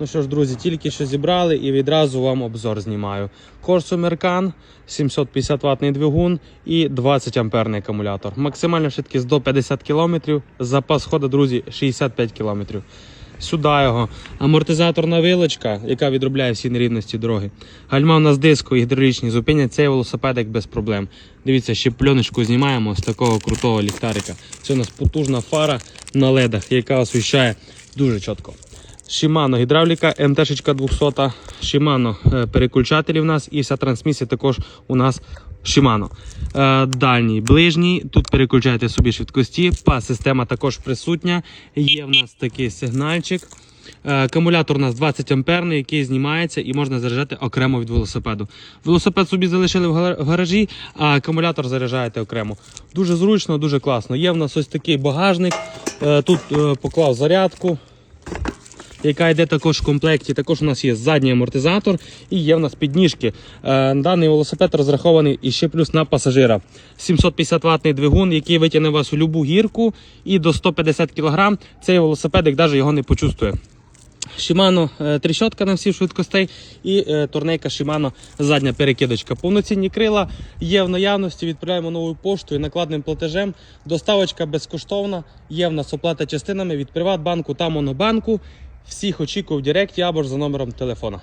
Ну що ж, друзі, тільки що зібрали і відразу вам обзор знімаю. Corso Mercan, 750 ватний двигун і 20 амперний акумулятор. Максимальна швидкість до 50 км, запас ходу, друзі, 65 км. Сюди його амортизаторна вилочка, яка відробляє всі нерівності дороги. Гальма у нас диско, гідравлічні, зупинять цей велосипедик без проблем. Дивіться, ще пленочку знімаємо з такого крутого ліхтарика. Це у нас потужна фара на ледах, яка освіщає дуже чітко. Shimano гідравліка, МТ-200, Shimano е, переключателі в нас і вся трансмісія також у нас Shimano. Е, Дальній, ближній, тут переключаєте собі швидкості, пас система також присутня. Є в нас такий сигнальчик. Е, Акумулятор у нас 20 амперний, який знімається і можна заряджати окремо від велосипеду. Велосипед собі залишили в гаражі, а акумулятор заряджаєте окремо. Дуже зручно, дуже класно. Є в нас ось такий багажник. Е, Тут поклав зарядку яка йде також в комплекті. Також у нас є задній амортизатор і є в нас підніжки. Е, Даний велосипед розрахований і ще плюс на пасажира. 750 ватний двигун, який витягне вас у любу гірку і до 150 кг. Цей велосипедик навіть його не почувствує. Shimano е, тріщотка на всіх швидкостей і е, турнейка Shimano задня перекидочка. Повноцінні крила є в наявності. Відправляємо новою поштою накладним платежем. Доставочка безкоштовна. Є в нас оплата частинами від Приватбанку та Монобанку. Всіх очікую в Директі або ж за номером телефона.